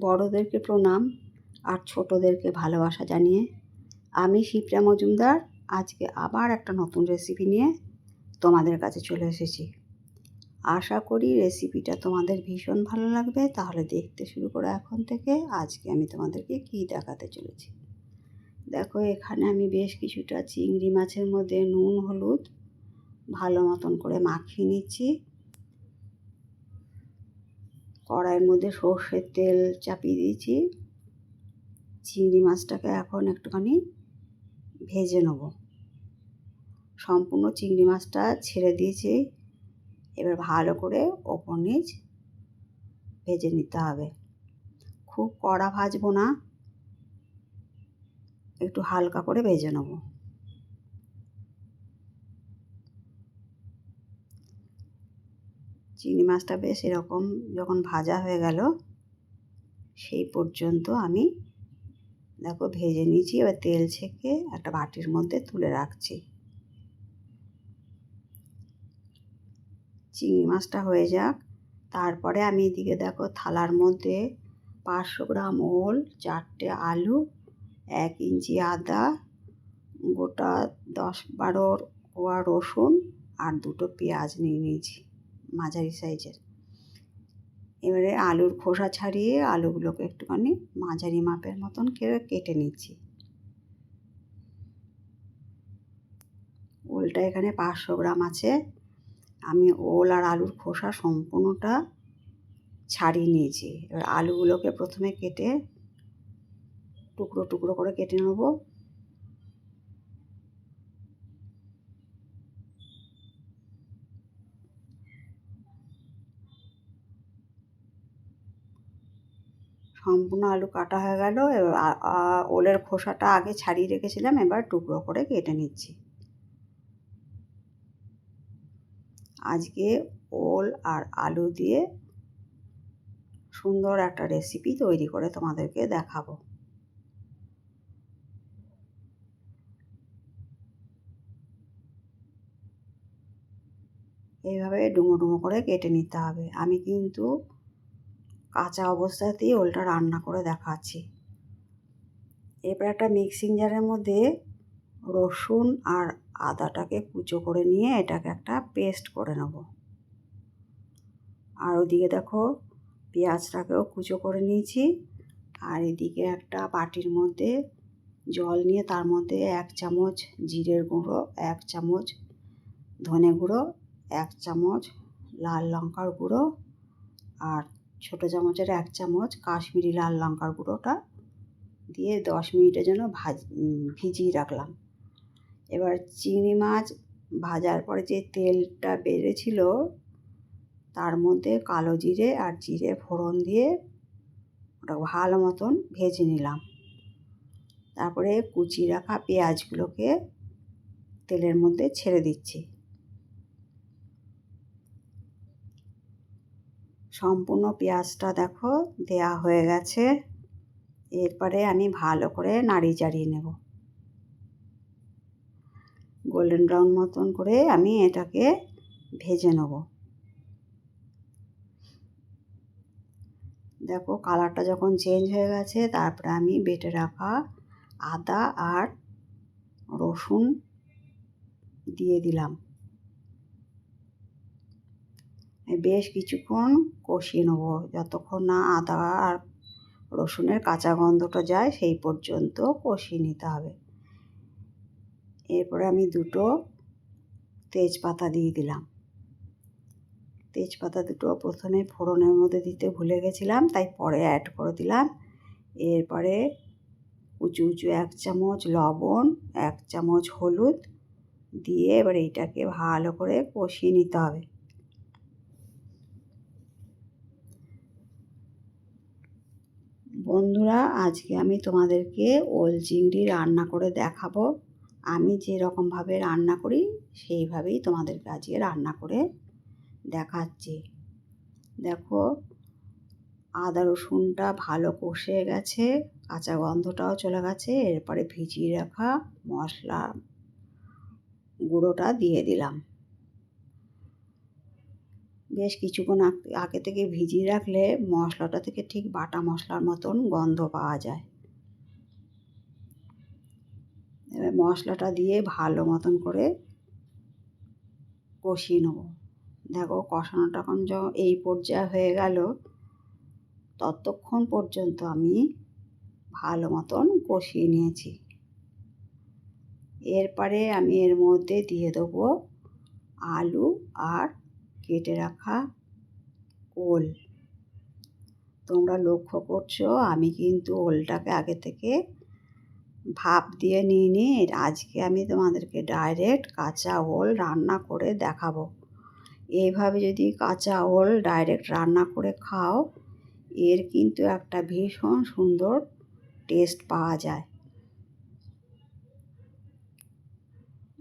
বড়োদেরকে প্রণাম আর ছোটোদেরকে ভালোবাসা জানিয়ে আমি শিপ্রা মজুমদার আজকে আবার একটা নতুন রেসিপি নিয়ে তোমাদের কাছে চলে এসেছি। আশা করি রেসিপিটা তোমাদের ভীষণ ভালো লাগবে। তাহলে দেখতে শুরু করো এখন থেকে। আজকে আমি তোমাদেরকে কী দেখাতে চলেছি। দেখো, এখানে আমি বেশ কিছুটা চিংড়ি মাছের মধ্যে নুন, হলুদ ভালো মতন করে মাখিয়ে নিচ্ছি। কড়াইয়ের মধ্যে সর্ষের তেল চাপিয়ে দিয়েছি। চিংড়ি মাছটাকে এখন একটুখানি ভেজে নেব। সম্পূর্ণ চিংড়ি মাছটা ছেড়ে দিয়েছি। এবার ভালো করে ওপর নিচ ভেজে নিতে হবে। খুব কড়া ভাজবো না, একটু হালকা করে ভেজে নেব। চিংড়ি মাছটা বেশ এরকম যখন ভাজা হয়ে গেল, সেই পর্যন্ত আমি দেখো ভেজে নিয়েছি, এবার তেল ছেঁকে একটা বাটির মধ্যে তুলে রাখছি। চিংড়ি মাছটা হয়ে যাক, তারপরে আমি এদিকে দেখো থালার মধ্যে পাঁচশো গ্রাম ওল, চারটে আলু, এক ইঞ্চি আদা, গোটা দশ বারো কোয়া রসুন আর দুটো পেঁয়াজ নিয়ে নিয়েছি। মাঝারি সাইজের। এবারে আলুর খোসা ছাড়িয়ে আলুগুলোকে একটুখানি মাঝারি মাপের মতন কেটে নিচ্ছি। ওলটা এখানে পাঁচশো গ্রাম আছে। আমি ওল আর আলুর খোসা সম্পূর্ণটা ছাড়িয়ে নিয়েছি। এবার আলুগুলোকে প্রথমে কেটে টুকরো টুকরো করে কেটে নেব। সম্পূর্ণ আলু কাটা হয়ে গেল। ওলের খোসাটা আগে ছাড়িয়ে রেখেছিলাম, এবার টুকরো করে কেটে নিচ্ছি। আজকে ওল আর আলু দিয়ে সুন্দর একটা রেসিপি তৈরি করে তোমাদেরকে দেখাবো। এইভাবে ডুমো ডুমো করে কেটে নিতে হবে। আমি কিন্তু কাঁচা অবস্থাতেই ওলটা রান্না করে দেখাচ্ছি। এবার একটা মিক্সিং জারের মধ্যে রসুন আর আদাটাকে কুচো করে নিয়ে এটাকে একটা পেস্ট করে নেব। আর ওদিকে দেখো পেঁয়াজটাকেও কুচো করে নিয়েছি। আর এদিকে একটা বাটির মধ্যে জল নিয়ে তার মধ্যে এক চামচ জিরের গুঁড়ো, এক চামচ ধনে গুঁড়ো, এক চামচ লাল লঙ্কার গুঁড়ো আর ছোটো চামচের এক চামচ কাশ্মীরি লাল লঙ্কার গুঁড়োটা দিয়ে দশ মিনিটের জন্য ভাজ ভিজিয়ে রাখলাম। এবার চিংড়ি মাছ ভাজার পরে যে তেলটা বেড়েছিল, তার মধ্যে কালো জিরে আর জিরে ফোড়ন দিয়ে ওটা ভালো মতন ভেজে নিলাম। তারপরে কুচি রাখা পেঁয়াজগুলোকে তেলের মধ্যে ছেড়ে দিচ্ছি। সম্পূর্ণ পেঁয়াজটা দেখো দেয়া হয়ে গেছে। এরপরে আমি ভালো করে নাড়ি চাড়িয়ে নেব। গোল্ডেন ব্রাউন মতন করে আমি এটাকে ভেজে নেব। দেখো কালারটা যখন চেঞ্জ হয়ে গেছে, তারপরে আমি বেটে রাখা আদা আর রসুন দিয়ে দিলাম। বেশ কিছুক্ষণ কষিয়ে নেব। যতক্ষণ না আদা আর রসুনের কাঁচা গন্ধটা যায়, সেই পর্যন্ত কষিয়ে নিতে হবে। এরপরে আমি দুটো তেজপাতা দিয়ে দিলাম। তেজপাতা দুটো প্রথমে ফোড়নের মধ্যে দিতে ভুলে গেছিলাম, তাই পরে অ্যাড করে দিলাম। এরপরে উঁচু উঁচু এক চামচ লবণ, এক চামচ হলুদ দিয়ে এবার এইটাকে ভালো করে কষিয়ে নিতে হবে। বন্ধুরা, আজকে আমি তোমাদেরকে ওল চিংড়ি রান্না করে দেখাবো। আমি যে যেরকমভাবে রান্না করি, সেইভাবেই তোমাদেরকে আজকে রান্না করে দেখাচ্ছি। দেখো, আদা রসুনটা ভালো কষে গেছে, কাঁচা গন্ধটাও চলে গেছে, এরপরে ভিজিয়ে রাখা মশলা গুঁড়োটা দিয়ে দিলাম। বেশ কিছুক্ষণ আগ- থেকে ভিজিয়ে রাখলে মশলাটা থেকে ঠিক বাটা মশলার মতন গন্ধ পাওয়া যায়। এবার মশলাটা দিয়ে ভালো মতন করে কষিয়ে নেব। দেখো কষানোটা এখন এই পর্যায়ে হয়ে গেল, ততক্ষণ পর্যন্ত আমি ভালো মতন কষিয়ে নিয়েছি। এরপরে আমি এর মধ্যে দিয়ে দেবো আলু আর কেটে রাখা ওল। তোমরা লক্ষ্য করছ, আমি কিন্তু ওলটাকে আগে থেকে ভাপ দিয়ে নিয়ে নিই আজকে আমি তোমাদেরকে ডাইরেক্ট কাঁচা ওল রান্না করে দেখাবো। এইভাবে যদি কাঁচা ওল ডাইরেক্ট রান্না করে খাও, এর কিন্তু একটা ভীষণ সুন্দর টেস্ট পাওয়া যায়।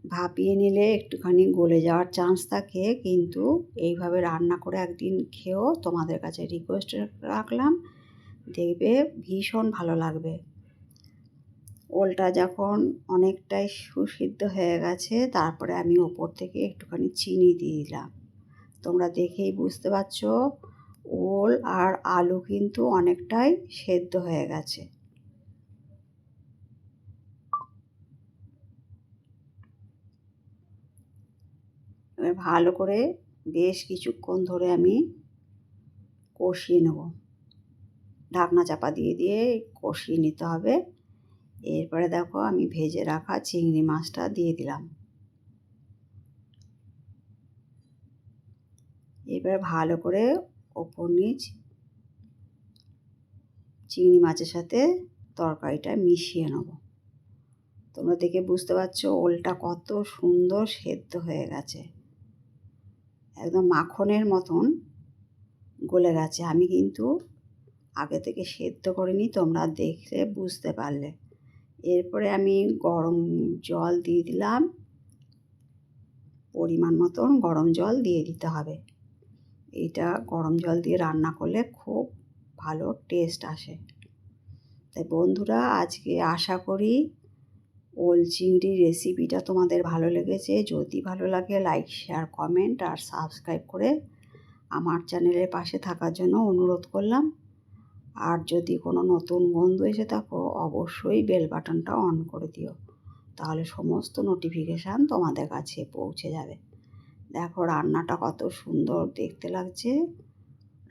ভাপিয়ে নিলে একটুখানি গলে যাওয়ার চান্স থাকে, কিন্তু এইভাবে রান্না করে একদিন খেয়েও তোমাদের কাছে রিকোয়েস্ট রাখলাম। দেখবে ভীষণ ভালো লাগবে। ওলটা যখন অনেকটাই সুসিদ্ধ হয়ে গেছে, তারপরে আমি ওপর থেকে একটুখানি চিনি দিয়ে দিলাম। তোমরা দেখেই বুঝতে পারছ, ওল আর আলু কিন্তু অনেকটাই সেদ্ধ হয়ে গেছে। ভালো করে বেশ কিছুক্ষণ ধরে আমি কষিয়ে নেব। ঢাকনা চাপা দিয়ে দিয়ে কষিয়ে নিতে হবে। এরপরে দেখো আমি ভেজে রাখা চিংড়ি মাছটা দিয়ে দিলাম। এবার ভালো করে ওপর নিচ চিংড়ি মাছের সাথে তরকারিটা মিশিয়ে নেব। তোমরা দেখে বুঝতে পারছ, ওলটা কত সুন্দর সেদ্ধ হয়ে গেছে। একদম মাখনের মতন গলে গেছে। আমি কিন্তু আগে থেকে সেদ্ধ করিনি, তোমরা দেখলে বুঝতে পারলে। এরপরে আমি গরম জল দিয়ে দিলাম। পরিমাণ মতন গরম জল দিয়ে দিতে হবে। এটা গরম জল দিয়ে রান্না করলে খুব ভালো টেস্ট আসে। তাই বন্ধুরা, আজকে আশা করি ওল চিংড়ির রেসিপিটা তোমাদের ভালো লেগেছে, যদি ভালো লাগে লাইক শেয়ার কমেন্ট আর সাবস্ক্রাইব করে আমার চ্যানেলের পাশে থাকার জন্য অনুরোধ করলাম। আর যদি কোনো নতুন বন্ধু এসে থাকো, অবশ্যই বেল বাটনটা অন করে দিও, তাহলে সমস্ত নোটিফিকেশান তোমাদের কাছে পৌঁছে যাবে। দেখো রান্নাটা কত সুন্দর দেখতে লাগছে,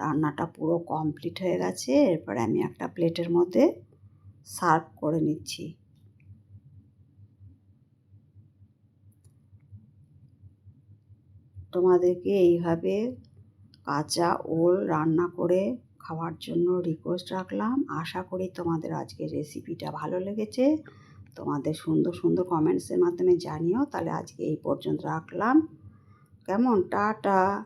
রান্নাটা পুরো কমপ্লিট হয়ে গেছে, এরপরে আমি একটা প্লেটের মধ্যে সার্ভ করে নিচ্ছি। তোমাদেরকে এইভাবে কাঁচা ওল রান্না করে খাওয়ার জন্য রিকোয়েস্ট রাখলাম। আশা করি তোমাদের আজকের রেসিপিটা ভালো লেগেছে। তোমাদের সুন্দর সুন্দর কমেন্টসের মাধ্যমে জানিও। তাহলে আজকে এই পর্যন্ত রাখলাম। কেমন? টাটা!